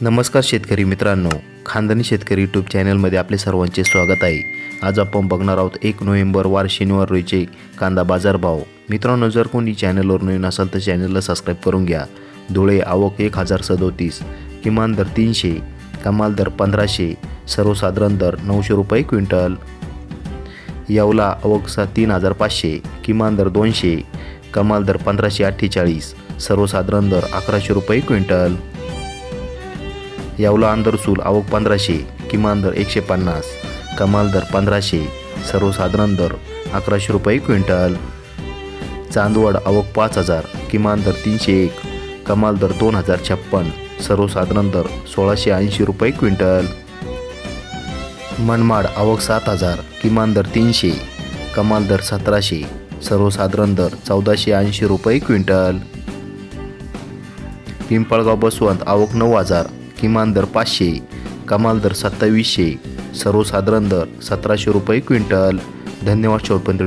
नमस्कार शेतकरी मित्रांनो खानदानी शेतकरी यूट्यूब चॅनलमध्ये आपले सर्वांचे स्वागत आहे. आज आपण बघणार आहोत एक नोव्हेंबर वार शनिवार रोजीचे कांदा बाजारभाव मित्रांनो जर कोणी चॅनलवर नवीन असाल तर चॅनलला सबस्क्राईब करून घ्या. धुळे आवक एक हजार सदोतीस किमान दर तीनशे कमाल दर पंधराशे सर्वसाधारण दर नऊशे रुपये क्विंटल. येवला आवकसा तीन हजार पाचशे किमान दर दोनशे कमाल दर पंधराशे अठ्ठेचाळीस सर्वसाधारण दर अकराशे रुपये क्विंटल. यावला अंदर चूल आवक पंधराशे किमान दर एकशे पन्नास कमाल दर पंधराशे सर्वसाधारण दर अकराशे रुपये क्विंटल. चांदवड आवक पाच हजार किमान दर तीनशे एक कमाल दर दोन हजार छप्पन सर्वसाधारण दर सोळाशे ऐंशी रुपये क्विंटल. मनमाड आवक सात हजार किमान दर तीनशे कमाल दर सतराशे सर्वसाधारण दर चौदाशे ऐंशी रुपये क्विंटल. पिंपळगाव बसवंत आवक नऊ हजार किमान दर पाचशे कमाल दर सत्तावीसशे सर्वसाधारण दर सतराशे रुपये क्विंटल. धन्यवाद शेवटपर्यंत